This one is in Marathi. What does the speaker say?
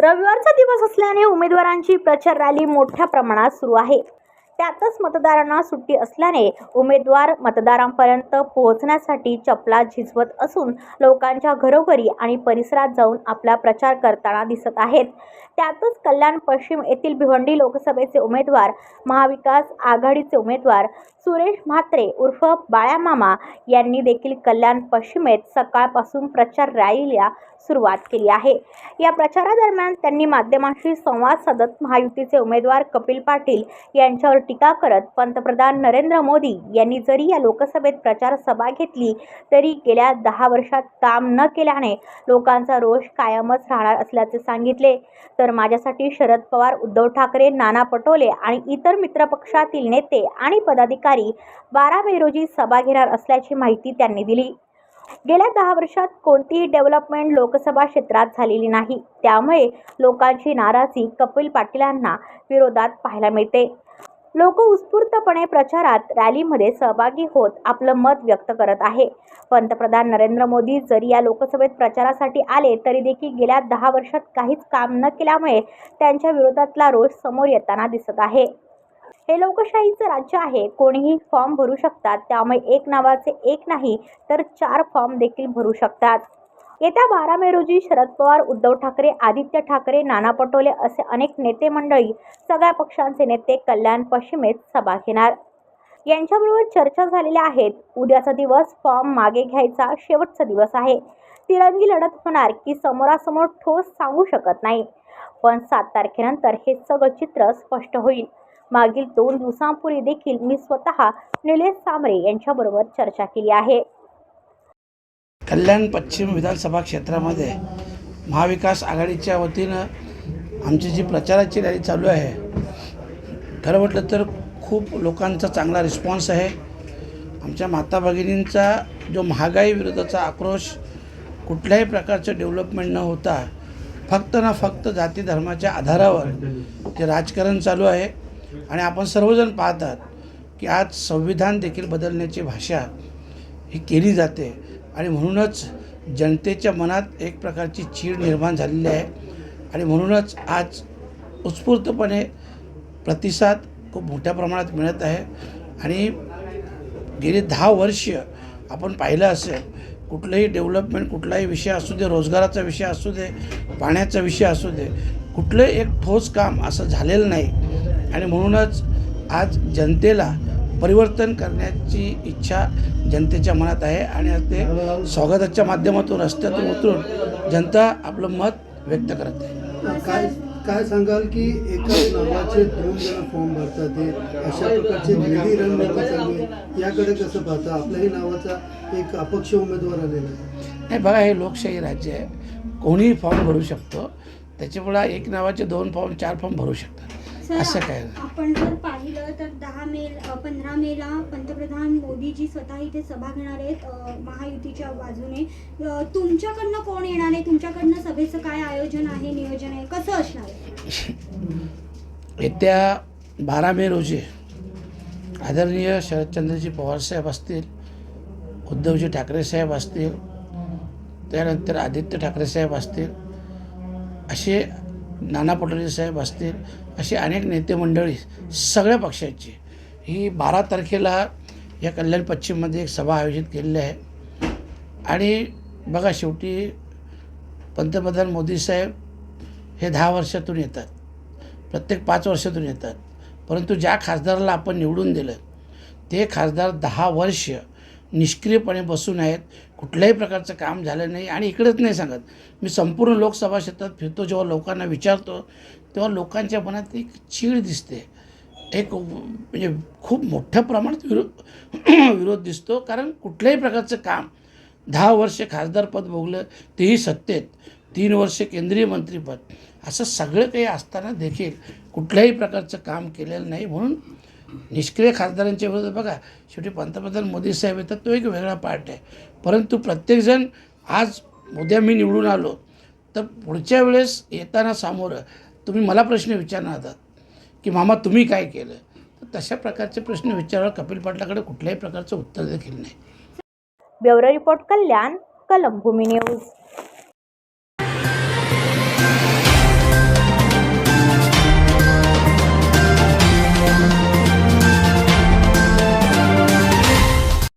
रविवारचा दिवस असल्याने उमेदवारांची प्रचार रॅली मोठ्या प्रमाणात सुरू आहे. त्यातच मतदारांना सुट्टी असल्याने उमेदवार मतदारांपर्यंत पोहोचण्यासाठी चपला झिजवत असून लोकांच्या घरोघरी आणि परिसरात जाऊन आपला प्रचार करताना दिसत आहेत. त्यातच कल्याण पश्चिम येथील भिवंडी लोकसभेचे उमेदवार महाविकास आघाडीचे उमेदवार सुरेश म्हात्रे उर्फ बाळ्यामामा यांनी देखील कल्याण पश्चिमेत सकाळपासून प्रचार रॅलीला सुरुवात केली आहे. या प्रचारादरम्यान त्यांनी माध्यमांशी संवाद साधत महायुतीचे उमेदवार कपिल पाटील यांच्यावर टीका करत पंतप्रधान नरेंद्र मोदी यांनी जरी या लोकसभेत प्रचार सभा घेतली तरी गेल्या दहा वर्षात काम न केल्याने लोकांचा रोष कायमच राहणार असल्याचे सांगितले. तर माझ्यासाठी शरद पवार उद्धव ठाकरे नाना पटोले आणि इतर मित्रपक्षातील नेते आणि पदाधिकारी बारा मे रोजी सभा घेणार असल्याची माहिती त्यांनी दिली. गेल्या दहा वर्षात कोणतीही डेव्हलपमेंट लोकसभा क्षेत्रात झालेली नाही. त्यामुळे लोकांची नाराजी कपिल पाटीलांना विरोधात पाहायला मिळते. लोक उत्स्फूर्तपणे प्रचारात रॅलीमध्ये सहभागी होत आपलं मत व्यक्त करत आहे. पंतप्रधान नरेंद्र मोदी जरी या लोकसभेत प्रचारासाठी आले तरी देखील गेल्या दहा वर्षात काहीच काम न केल्यामुळे त्यांच्या विरोधातला रोष समोर येताना दिसत आहे. हे लोकशाहीचं राज्य आहे. कोणीही फॉर्म भरू शकतात. त्यामुळे एक नावाचे एक नाही तर चार फॉर्म देखील भरू शकतात. येत्या बारा मे रोजी शरद पवार उद्धव ठाकरे आदित्य ठाकरे नाना पटोले असे अनेक नेते मंडळी सगळ्या पक्षांचे नेते कल्याण पश्चिमेत सभा घेणार. यांच्याबरोबर चर्चा झालेल्या आहेत. उद्याचा दिवस फॉर्म मागे घ्यायचा शेवटचा दिवस आहे. तिरंगी लढत होणार की समोरासमोर ठोस सांगू शकत नाही. पण सात तारखेनंतर हे सगळं चित्र स्पष्ट होईल. मागील दोन दिवसांपूर्वी देखील मी स्वतः निलेश सांबरे यांच्याबरोबर चर्चा केली आहे. कल्याण पश्चिम विधानसभा क्षेत्रामध्ये महाविकास आघाडीच्या वतीनं आमची जी प्रचाराची रॅली चालू आहे खरं म्हटलं तर खूप लोकांचा चांगला रिस्पॉन्स आहे. आमच्या माता भगिनींचा जो महागाई विरोधाचा आक्रोश कुठल्याही प्रकारचं डेव्हलपमेंट न होता फक्त ना फक्त जाती धर्माच्या आधारावर जे राजकारण चालू आहे. आणि आपण सर्वजण पाहतात की आज संविधान देखील बदलण्याची भाषा ही केली जाते. आणि म्हणूनच जनतेच्या मनात एक प्रकारची चीड निर्माण झालेली आहे. आणि म्हणूनच आज उत्स्फूर्तपणे प्रतिसाद खूप मोठ्या प्रमाणात मिळत आहे. आणि गेली दहा वर्ष आपण पाहिलं असेल कुठलंही डेव्हलपमेंट कुठलाही विषय असू दे रोजगाराचा विषय असू दे पाण्याचा विषय असू दे कुठलंही एक ठोस काम असं झालेलं नाही. आणि म्हणूनच आज जनतेला परिवर्तन करण्याची इच्छा जनतेच्या मनात आहे आणि आज ते स्वागताच्या माध्यमातून रस्त्यातून उतरून जनता आपलं मत व्यक्त करत आहे. काय काय सांगाल की एकाच नावाचे दोन जण फॉर्म भरतात हे? अशा प्रकारचे वेगळी रणनीती चालू आहे. याकडे कसं पाहता? आपल्याही नावाचा एक अपक्ष उमेदवार आलेला आहे. नाही बघा हे लोकशाही राज्य आहे. कोणीही फॉर्म भरू शकतो. त्याच्यामुळं एक नावाचे दोन फॉर्म चार फॉर्म भरू शकतात. असं काय? नाही. आपण जर पाहिलं तर दहा मे पंधरा मेला पंतप्रधान मोदीजी स्वतः इथे सभा घेणार आहेत महायुतीच्या बाजूने. तुमच्याकडनं कोण येणार आहे? तुमच्याकडनं सभेचं काय आयोजन आहे नियोजन आहे? कसं असणार आहे? येत्या बारा मे रोजी आदरणीय शरदचंद्रजी पवारसाहेब असतील उद्धवजी ठाकरे साहेब असतील त्यानंतर आदित्य ठाकरे साहेब असतील असे नाना पटोले साहेब असतील असे अनेक नेते मंडळी सगळ्या पक्षांची. ही बारा तारखेला या कल्याण पश्चिममध्ये एक सभा आयोजित केलेली आहे. आणि बघा शेवटी पंतप्रधान मोदी साहेब हे दहा वर्षातून येतात. प्रत्येक पाच वर्षातून येतात. परंतु ज्या खासदाराला आपण निवडून दिलं ते खासदार दहा वर्ष निष्क्रियपणे बसून आहेत. कुठल्याही प्रकारचं काम झालं नाही. आणि इकडेच नाही सांगत. मी संपूर्ण लोकसभा क्षेत्रात फिरतो जेव्हा लोकांना विचारतो तेव्हा लोकांच्या मनात एक चीड दिसते. एक म्हणजे खूप मोठ्या प्रमाणात विरो विरोध दिसतो. कारण कुठल्याही प्रकारचं काम दहा वर्षे खासदारपद भोगलं तेही सत्तेत तीन वर्षे केंद्रीय मंत्रीपद असं सगळं काही असताना देखील कुठल्याही प्रकारचं काम केलेलं नाही. म्हणून निष्क्रिय खासदारांच्या विरोधात बघा शेवटी पंतप्रधान मोदी साहेब येतात तो एक वेगळा पार्ट आहे. परंतु प्रत्येकजण आज उद्या मी निवडून आलो तर पुढच्या वेळेस येताना सामोरं तुम्ही मला प्रश्न विचारणार आहात. की मामा तुम्ही काय केलं? तर तशा प्रकारचे प्रश्न विचारावर कपिल पाटलाकडे कुठल्याही प्रकारचं उत्तर देखील नाही. ब्युरो रिपोर्ट कल्याण कलम भूमी न्यूज.